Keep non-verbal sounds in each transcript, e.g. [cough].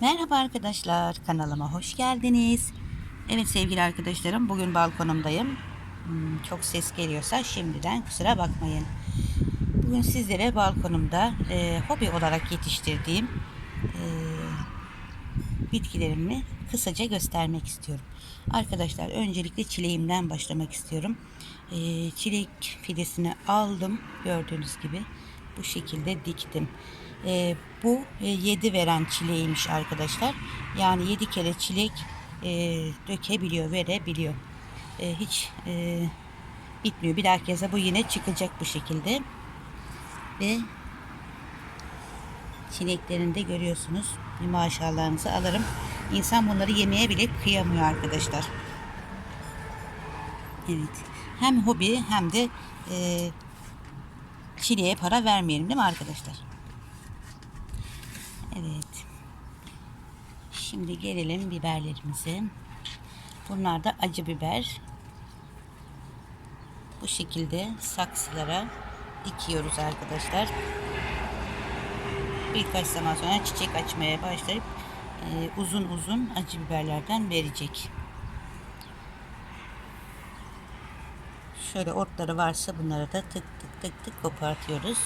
Merhaba arkadaşlar, kanalıma hoş geldiniz. Evet sevgili arkadaşlarım, bugün balkonumdayım. Hmm, Çok ses geliyorsa şimdiden kusura bakmayın. Bugün sizlere balkonumda e, hobi olarak yetiştirdiğim e, bitkilerimi kısaca göstermek istiyorum. Arkadaşlar öncelikle çileğimden başlamak istiyorum. E, çilek fidesini aldım gördüğünüz gibi bu şekilde diktim. E, bu 7 veren çileğiymiş arkadaşlar. Yani 7 kere çilek e, dökebiliyor, verebiliyor. E, hiç e, bitmiyor. Bir dahaki yaza bu yine çıkacak bu şekilde. Ve çileklerini de görüyorsunuz. Bir maşallahınızı alırım. İnsan bunları yemeye bile kıyamıyor arkadaşlar. Evet. Hem hobi hem de e, çileğe para vermeyelim değil mi arkadaşlar? Evet. Şimdi gelelim biberlerimize. Bunlar da acı biber. Bu şekilde saksılara dikiyoruz arkadaşlar. Birkaç zaman sonra çiçek açmaya başlayıp e, uzun uzun acı biberlerden verecek. Şöyle otları varsa bunları da tık tık tık tık kopartıyoruz.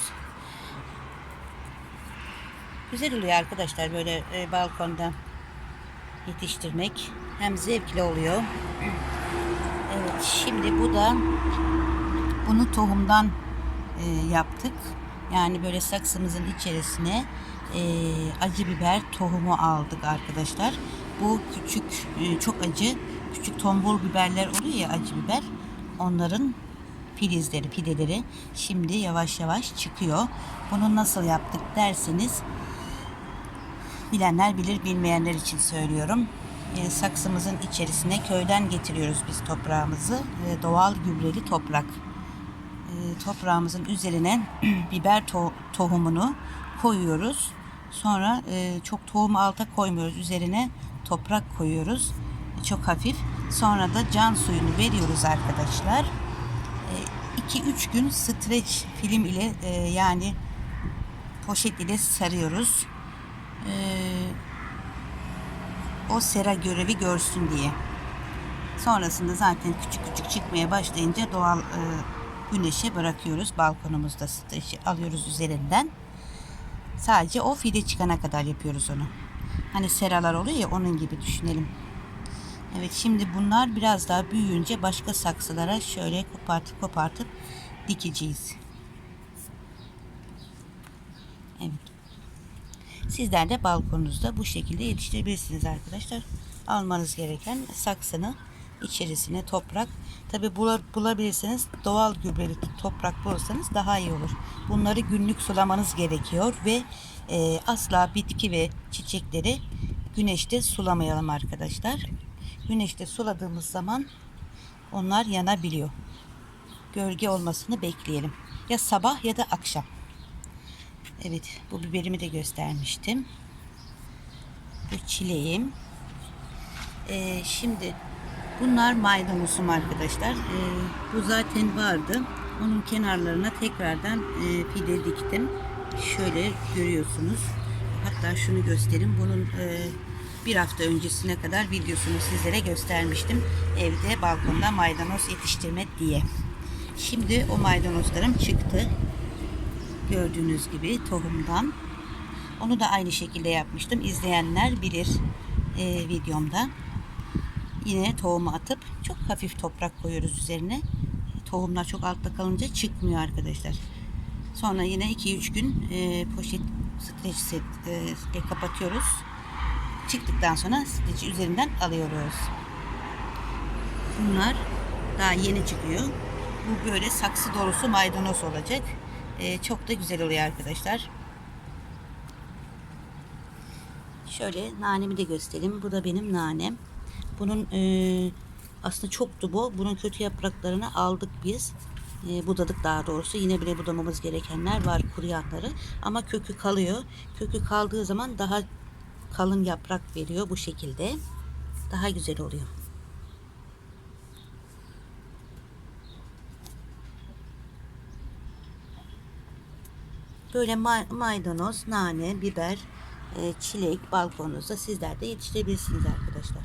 Güzel oluyor arkadaşlar böyle e, balkonda yetiştirmek. Hem zevkli oluyor. Evet şimdi bu da bunu tohumdan e, yaptık. Yani böyle saksımızın içerisine e, acı biber tohumu aldık arkadaşlar. Bu küçük e, çok acı küçük tombul biberler oluyor ya acı biber. Onların filizleri, pideleri şimdi yavaş yavaş çıkıyor. Bunu nasıl yaptık derseniz bilenler bilir, bilmeyenler için söylüyorum. E, saksımızın içerisine köyden getiriyoruz biz toprağımızı. E, doğal gübreli toprak. E, toprağımızın üzerine [clears throat] biber to- tohumunu koyuyoruz. Sonra e, çok tohum alta koymuyoruz. Üzerine toprak koyuyoruz. Çok hafif. Sonra da can suyunu veriyoruz arkadaşlar. 2-3 gün streç film ile e, yani poşet ile sarıyoruz. E, o sera görevi görsün diye. Sonrasında zaten küçük küçük çıkmaya başlayınca doğal e, güneşe bırakıyoruz. Balkonumuzda alıyoruz üzerinden. Sadece o fide çıkana kadar yapıyoruz onu. Hani seralar oluyor ya onun gibi düşünelim. Evet şimdi bunlar biraz daha büyüyünce başka saksılara şöyle kopartıp kopartıp dikeceğiz. Evet. Sizler de balkonunuzda bu şekilde yetiştirebilirsiniz arkadaşlar. Almanız gereken saksının içerisine toprak. Tabi bulabilirseniz doğal gübreli toprak bulursanız daha iyi olur. Bunları günlük sulamanız gerekiyor ve e, asla bitki ve çiçekleri güneşte sulamayalım arkadaşlar. Güneşte suladığımız zaman onlar yanabiliyor. Gölge olmasını bekleyelim. Ya sabah ya da akşam. Evet bu biberimi de göstermiştim. Bu çileğim. Ee, şimdi bunlar maydanozum arkadaşlar. Ee, bu zaten vardı. Onun kenarlarına tekrardan e, pide diktim. Şöyle görüyorsunuz. Hatta şunu göstereyim. Bunun e, bir hafta öncesine kadar videosunu sizlere göstermiştim. Evde balkonda maydanoz yetiştirme diye. Şimdi o maydanozlarım çıktı. Gördüğünüz gibi tohumdan. Onu da aynı şekilde yapmıştım. İzleyenler bilir e, videomda. Yine tohumu atıp çok hafif toprak koyuyoruz üzerine. Tohumlar çok altta kalınca çıkmıyor arkadaşlar. Sonra yine 2-3 gün e, poşet streç set e, kapatıyoruz. Çıktıktan sonra streçi üzerinden alıyoruz. Bunlar daha yeni çıkıyor. Bu böyle saksı dolusu maydanoz olacak. Ee, çok da güzel oluyor arkadaşlar. Şöyle nanemi de göstereyim. Bu da benim nanem. Bunun e, aslında çoktu bu. Bunun kötü yapraklarını aldık biz. E, budadık daha doğrusu. Yine bile budamamız gerekenler var kuruyanları. Ama kökü kalıyor. Kökü kaldığı zaman daha kalın yaprak veriyor bu şekilde. Daha güzel oluyor. Böyle maydanoz, nane, biber e, çilek balkonunuzda sizler de yetiştirebilirsiniz arkadaşlar.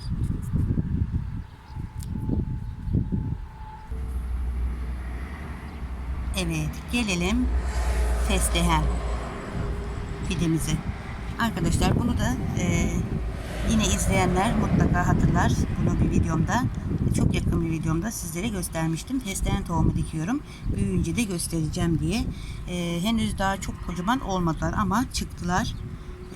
Evet gelelim fesleğen pidemize. Arkadaşlar bunu da e, yine izleyenler mutlaka hatırlar. Bunu bir videomda çok yakın bir videomda sizlere göstermiştim. Fesleğen tohumu dikiyorum. Büyüyünce de göstereceğim diye. E, henüz daha çok kocaman olmadılar ama çıktılar.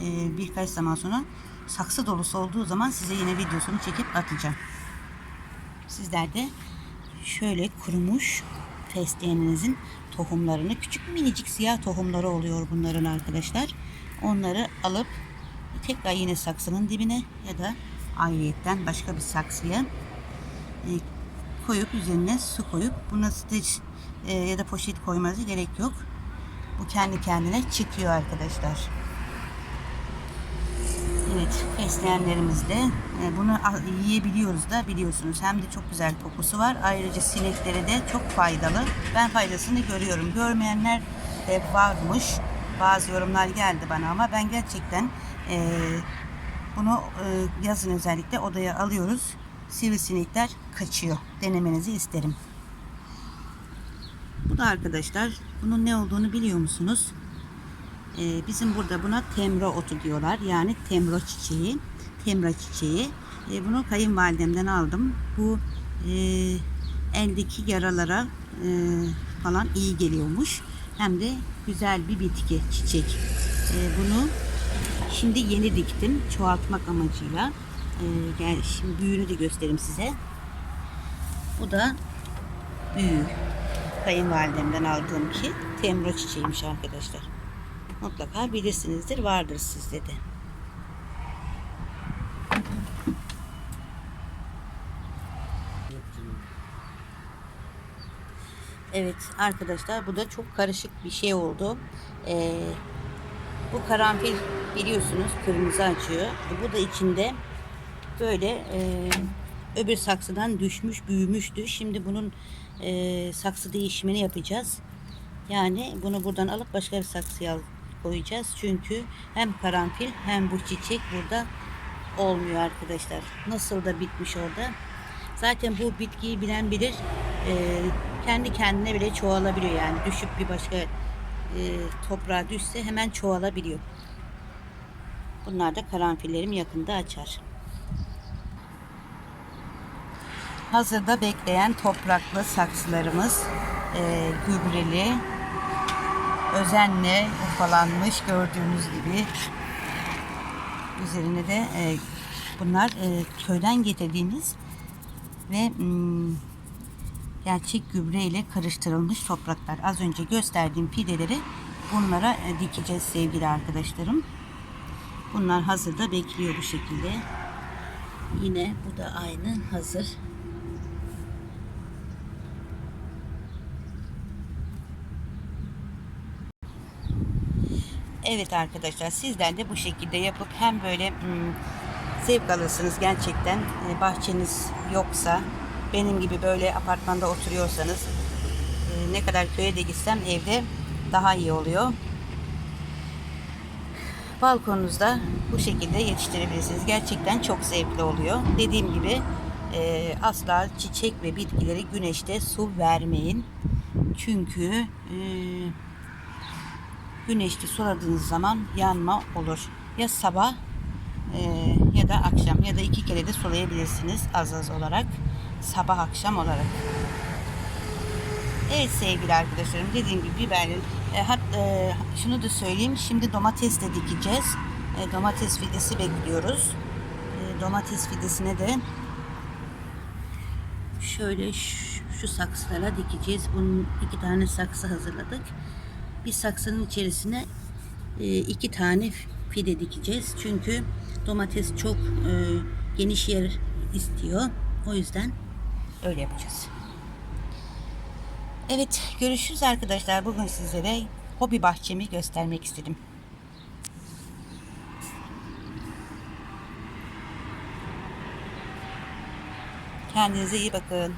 E, birkaç zaman sonra saksı dolusu olduğu zaman size yine videosunu çekip atacağım. Sizler de şöyle kurumuş fesleğeninizin tohumlarını küçük minicik siyah tohumları oluyor bunların arkadaşlar. Onları alıp tekrar yine saksının dibine ya da ayrıyetten başka bir saksıya koyup üzerine su koyup buna streç e, ya da poşet koymanıza gerek yok. Bu kendi kendine çıkıyor arkadaşlar. Evet, fesleğenlerimiz de e, bunu yiyebiliyoruz da biliyorsunuz. Hem de çok güzel kokusu var. Ayrıca sineklere de çok faydalı. Ben faydasını görüyorum. Görmeyenler de varmış. Bazı yorumlar geldi bana ama ben gerçekten e, bunu e, yazın özellikle odaya alıyoruz. Sivrisinekler kaçıyor. Denemenizi isterim. Bu da arkadaşlar bunun ne olduğunu biliyor musunuz? Ee, bizim burada buna temra otu diyorlar. Yani temra çiçeği. Temra çiçeği. Ee, bunu kayınvalidemden aldım. Bu e, eldeki yaralara e, falan iyi geliyormuş. Hem de güzel bir bitki, çiçek. Ee, bunu şimdi yeni diktim. Çoğaltmak amacıyla. Ee, gel, şimdi büyüğünü de göstereyim size. Bu da büyüğü. Kayınvalidemden aldığım ki temra çiçeğiymiş arkadaşlar mutlaka bilirsinizdir. Vardır sizde de. Evet arkadaşlar bu da çok karışık bir şey oldu. Ee, bu karanfil biliyorsunuz kırmızı açıyor. Bu da içinde böyle e, öbür saksıdan düşmüş büyümüştü. Şimdi bunun e, saksı değişimini yapacağız. Yani bunu buradan alıp başka bir saksıya koyacağız. Çünkü hem karanfil hem bu çiçek burada olmuyor arkadaşlar. Nasıl da bitmiş orada. Zaten bu bitkiyi bilen bilir. Ee, kendi kendine bile çoğalabiliyor yani. Düşüp bir başka e, toprağa düşse hemen çoğalabiliyor. Bunlar da karanfillerim yakında açar. Hazırda bekleyen topraklı saksılarımız e, gübreli, özenle ufalanmış gördüğünüz gibi. Üzerine de e, bunlar e, köyden getirdiğimiz ve mm, gerçek gübre ile karıştırılmış topraklar. Az önce gösterdiğim pideleri bunlara e, dikeceğiz sevgili arkadaşlarım. Bunlar hazırda bekliyor bu şekilde. Yine bu da aynı hazır. Evet arkadaşlar sizler de bu şekilde yapıp hem böyle hmm, zevk alırsınız gerçekten e, bahçeniz yoksa benim gibi böyle apartmanda oturuyorsanız e, ne kadar köye de gitsem evde daha iyi oluyor. Balkonunuzda bu şekilde yetiştirebilirsiniz. Gerçekten çok zevkli oluyor. Dediğim gibi e, asla çiçek ve bitkileri güneşte su vermeyin. Çünkü e, güneşte suladığınız zaman yanma olur. Ya sabah e, ya da akşam ya da iki kere de sulayabilirsiniz az az olarak. Sabah akşam olarak. Evet sevgili arkadaşlarım dediğim gibi biberin e, hat, e, şunu da söyleyeyim şimdi domates de dikeceğiz. E, domates fidesi bekliyoruz. E, domates fidesine de şöyle şu, şu saksılara dikeceğiz. Bunun iki tane saksı hazırladık. Bir saksının içerisine e, iki tane fide dikeceğiz. Çünkü domates çok e, geniş yer istiyor. O yüzden öyle yapacağız. Evet görüşürüz arkadaşlar. Bugün sizlere hobi bahçemi göstermek istedim. Kendinize iyi bakın.